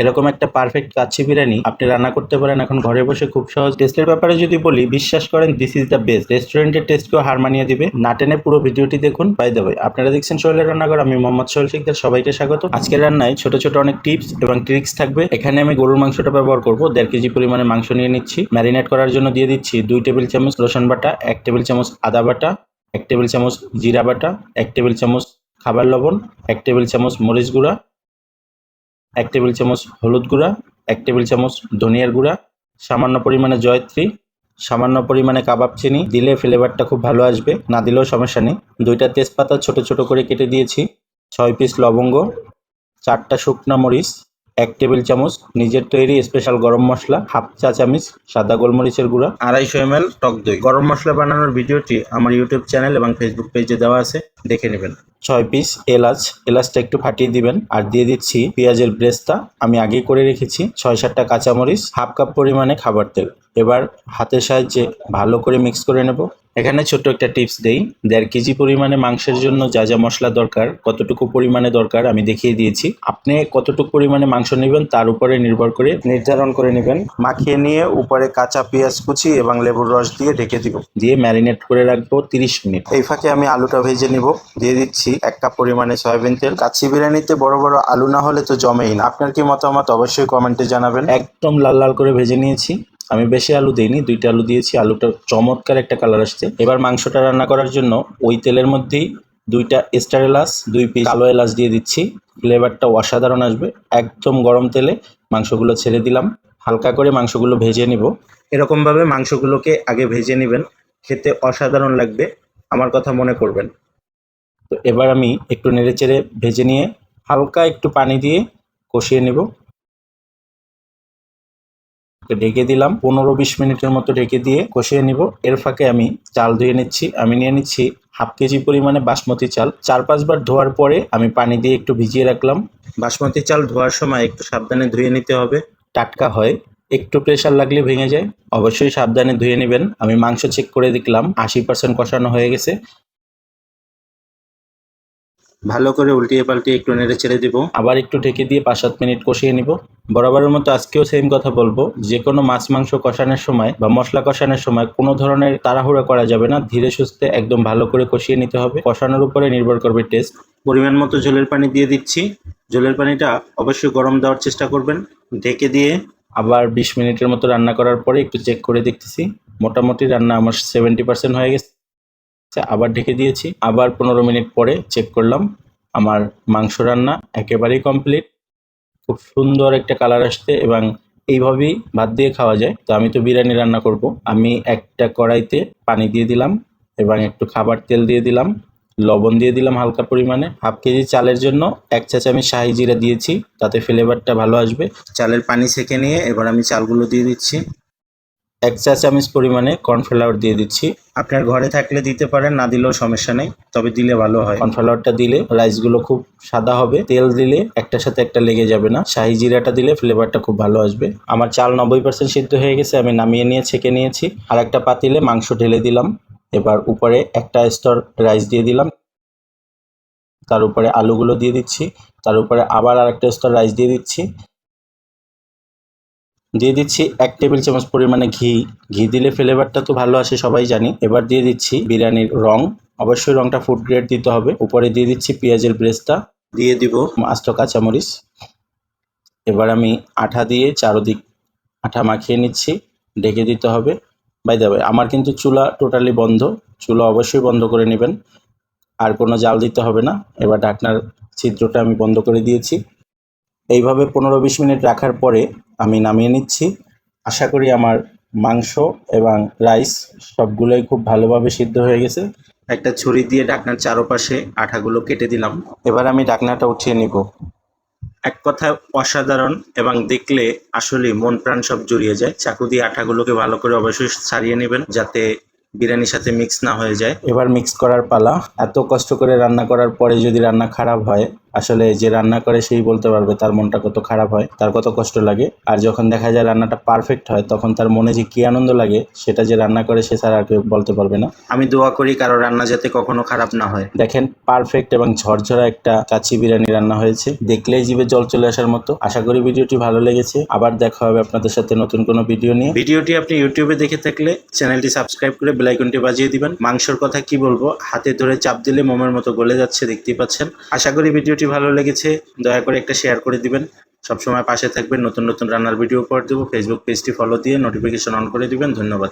এরকম একটা পারফেক্ট কাচ্চি বিরিয়ানি আপনি রান্না করতে পারেন এখন ঘরে বসে খুব সহজ। টেস্টের ব্যাপারে যদি বলি, বিশ্বাস করেন দিস ইজ দ্য বেস্ট রেস্টুরেন্টের টেস্টকেও হার মানিয়ে দিবে। না টেনে পুরো ভিডিওটি দেখুন। বাই দেবে আপনারা দেখছেন সোহেলের রান্নাঘর। আমি মোহাম্মদ সোহেল শিকদার। সবাইকে স্বাগত। আজকের রান্নায় ছোট ছোট অনেক টিপস এবং ট্রিক্স থাকবে। এখানে আমি গরুর মাংসটা ব্যবহার করব। দেড় কেজি পরিমাণে মাংস নিয়ে নিচ্ছি। ম্যারিনেট করার জন্য দিয়ে দিচ্ছি দুই টেবিল চামচ রসুন বাটা, এক টেবিল চামচ আদা বাটা, এক টেবিল চামচ জিরা বাটা, এক টেবিল চামচ খাবার লবণ, এক টেবিল চামচ মরিচ গুঁড়া এক টেবিল চামচ হলুদ গুঁড়া, এক টেবিল চামচ ধনিয়ার গুঁড়া, সামান্য পরিমাণে জয়ত্রী, সামান্য পরিমাণে কাবাব চিনি। দিলে ফ্লেভারটা খুব ভালো আসবে, না দিলেও সমস্যা নেই। দুইটা তেজপাতা ছোট ছোট করে কেটে দিয়েছি, ছয় পিস লবঙ্গ, চারটা শুকনো মরিচ এক টেবিল চামচ, নিজের তৈরি স্পেশাল গরম মশলা, হাফ চা চামচ, সাদা গোলমরিচের গুঁড়া, আড়াইশো এম এল টক দই। গরম মশলা বানানোর ভিডিওটি আমার ইউটিউব চ্যানেল এবং ফেসবুক পেজে দেওয়া আছে, দেখে নেবেন। ছয় পিস এলাচ, এলাচটা একটু ফাটিয়ে দিবেন, আর দিয়ে দিচ্ছি পেঁয়াজের ব্রেস্তা। আমি আগেই করে রেখেছি ছয় সাতটা কাঁচামরিচ, হাফ কাপ পরিমাণে খাবার তেল। এবার হাতের সাহায্যে ভালো করে মিক্স করে নেব। এখানে ছোট্ট একটা টিপস দেই, দেড় কেজি পরিমাণে মাংসের জন্য যা যা মশলা দরকার, কতটুকু পরিমাণে দরকার আমি দেখিয়ে দিয়েছি। আপনি কতটুকু পরিমাণে মাংস নেবেন তার উপরে নির্ভর করে নির্ধারণ করে নেবেন। মাখিয়ে নিয়ে উপরে কাঁচা পেঁয়াজ কুচি এবং লেবুর রস দিয়ে ঢেকে দিব। দিয়ে ম্যারিনেট করে রাখব তিরিশ মিনিট। এই ফাঁকে আমি আলুটা ভেজে নিব। দিয়ে দিচ্ছি এক কাপ পরিমাণে সয়াবিন তেল। কাচ্চি বিরিয়ানিতে বড় বড় আলু না হলে তো জমেই না। আপনার কি মতামত অবশ্যই কমেন্টে জানাবেন। একদম লাল লাল করে ভেজে নিয়েছি। আমি বেশি আলু দিইনি, দুইটা আলু দিয়েছি। আলুটা চমৎকার একটা কালার আসছে। এবার মাংসটা রান্না করার জন্য ওই তেলের মধ্যেই দুইটা স্টার এলাচ, দুই পিস কালো এলাচ দিয়ে দিচ্ছি। ফ্লেভারটা অসাধারণ আসবে। একদম গরম তেলে মাংসগুলো ছেড়ে দিলাম। হালকা করে মাংসগুলো ভেজে নিব। এরকমভাবে মাংসগুলোকে আগে ভেজে নেবেন। খেতে অসাধারণ লাগবে। আমার কথা মনে করবেন। তো এবার আমি একটু নেড়ে চেড়ে ভেজে নিয়ে হালকা একটু পানি দিয়ে কষিয়ে নেব। ঢেকে দিলাম। পনেরো বিশ মিনিটের মতো ঢেকে দিয়ে কষিয়ে নিব। এর ফাঁকে আমি চাল ধুয়ে নিচ্ছি। আমি নিয়ে নিচ্ছি হাফ কেজি পরিমাণে বাসমতি চাল। চার পাঁচবার ধোয়ার পরে আমি পানি দিয়ে একটু ভিজিয়ে রাখলাম। বাসমতি চাল ধোয়ার সময় একটু সাবধানে ধুয়ে নিতে হবে। টাটকা হয়। একটু প্রেশার লাগলে ভেঙে যায়। অবশ্যই সাবধানে ধুয়ে নেবেন। আমি মাংস চেক করে দেখলাম। আশি পার্সেন্ট কষানো হয়ে গেছে। ভালো করে উল্টিয়ে পাল্টিয়ে একটু নেড়ে ছেড়ে দিব। আবার একটু ঢেকে দিয়ে পাঁচ সাত মিনিট কষিয়ে নিব। বরাবরের মতো আজকেও সেম কথা বলব। যে কোনো মাছ মাংস কষানোর সময় বা মশলা কষানোর সময় কোনো ধরনের তাড়াহুড়া করা যাবে না। ধীরে সুস্থে একদম ভালো করে কষিয়ে নিতে হবে। কষানোর উপরে নির্ভর করবে টেস্ট পরিমাণ মতো জলের পানি দিয়ে দিচ্ছি। জলের পানিটা অবশ্যই গরম দেওয়ার চেষ্টা করবেন। ঢেকে দিয়ে আবার বিশ মিনিটের মতো রান্না করার পরে একটু চেক করে দেখতেছি। মোটামুটি রান্না আমার সেভেন্টি পার্সেন্ট হয়ে গেছে। আবার ঢেকে দিয়েছি। আবার পনেরো মিনিট পরে চেক করলাম। আমার মাংস রান্না একেবারেই কমপ্লিট খুব সুন্দর একটা কালার আসছে এবং এইভাবেই ভাত দিয়ে খাওয়া যায়। তো আমি তো বিরিয়ানি রান্না করব। আমি একটা কড়াইতে পানি দিয়ে দিলাম এবং একটু খাবার তেল দিয়ে দিলাম, লবণ দিয়ে দিলাম হালকা পরিমাণে। হাফ কেজি চালের জন্য এক চা চামচ শাহি জিরা দিয়েছি, তাতে ফ্লেভারটা ভালো আসবে। চালের পানি সেকে নিয়ে এবার আমি চালগুলো দিয়ে দিচ্ছি। এক চা চামচ পরিমাণে কর্নফ্লাওয়ার দিয়ে দিচ্ছি। আপনার ঘরে থাকলে দিতে পারেন না দিলেও সমস্যা নেই তবে দিলে ভালো হয়। কর্নফ্লাওয়ারটা দিলে রাইসগুলো খুব সাদা হবে তেল দিলে একটার সাথে একটা লেগে যাবে না। শাহি জিরাটা দিলে ফ্লেভারটা খুব ভালো আসবে। আমার চাল নব্বই পার্সেন্ট সিদ্ধ হয়ে গেছে আমি নামিয়ে নিয়ে ছেঁকে নিয়েছি। আর একটা পাতিলে মাংস ঢেলে দিলাম। এবার উপরে একটা স্তর রাইস দিয়ে দিলাম। তার উপরে আলুগুলো দিয়ে দিচ্ছি। তার উপরে আবার আরেকটা স্তর রাইস দিয়ে দিচ্ছি। দিয়ে দিচ্ছি এক টেবিল চামচ পরিমাণে ঘি। ঘি দিলে ফ্লেভারটা তো ভালো আসে, সবাই জানি। এবার দিয়ে দিচ্ছি বিরিয়ানির রং। অবশ্যই রংটা ফুড গ্রেড দিতে হবে। উপরে দিয়ে দিচ্ছি পেঁয়াজের ব্রেস্তা। দিয়ে দিব আস্ত কাঁচামরিচ। এবার আমি আঠা দিয়ে চারোদিক আঠা মাখিয়ে নিচ্ছি। ঢেকে দিতে হবে। বাই দেবে আমার কিন্তু চুলা টোটালি বন্ধ। চুলা অবশ্যই বন্ধ করে নেবেন। আর কোনো জাল দিতে হবে না। এবার ঢাকনার ছিদ্রটা আমি বন্ধ করে দিয়েছি। এইভাবে পনেরো বিশ মিনিট রাখার পরে আমি নামিয়ে নিচ্ছি। আশা করি আমার মাংস এবং রাইস সবগুলোই খুব ভালোভাবে সিদ্ধ হয়ে গেছে। একটা ছুরি দিয়ে ডাকনার চারপাশে আঠাগুলো কেটে দিলাম। এবার আমি ডাকনাটা উঠিয়ে নিব। এক কথায় অসাধারণ এবং দেখলে আসলে মন প্রাণ সব জড়িয়ে যায়। চাকু দিয়ে আঠাগুলোকে ভালো করে অবশ্যই ছাড়িয়ে নেবেন যাতে বিরিয়ানির সাথে মিক্স না হয়ে যায়। এবার মিক্স করার পালা। এত কষ্ট করে রান্না করার পরে যদি রান্না খারাপ হয় আসলে যে রান্না করে সেই বলতে পারবে তার মনটা কত খারাপ হয় তার কত কষ্ট লাগে। আর যখন দেখা যায় রান্নাটা পারফেক্ট হয় তখন তার মনে যে কি আনন্দ লাগে সেটা যে রান্না করে সে ছাড়া আর কেউ বলতে পারবে না। আমি দোয়া করি কারও রান্না যাতে কখনো খারাপ না হয়। দেখেন পারফেক্ট এবং ঝরঝরা একটা কাচ্চি বিরিয়ানি রান্না হয়েছে। দেখলেই জিভে জল চলে আসার মতো। আশা করি ভিডিওটি ভালো লেগেছে। আবার দেখা হবে আপনাদের সাথে নতুন কোনো ভিডিও নিয়ে। ভিডিওটি আপনি ইউটিউবে দেখে থাকলে চ্যানেলটি সাবস্ক্রাইব করে বেলাইকনটি বাজিয়ে দিবেন। মাংসর কথা কি বলব? হাতে ধরে চাপ দিলে মোমের মতো গলে যাচ্ছে দেখতেই পাচ্ছেন। আশা করি ভিডিওটি ভালো লেগেছে, দয়া করে একটা শেয়ার করে দিবেন। সবসময় পাশে থাকবেন, নতুন নতুন রান্নার ভিডিও পর দেবো। ফেসবুক পেজটি ফলো দিয়ে নোটিফিকেশন অন করে দিবেন। ধন্যবাদ।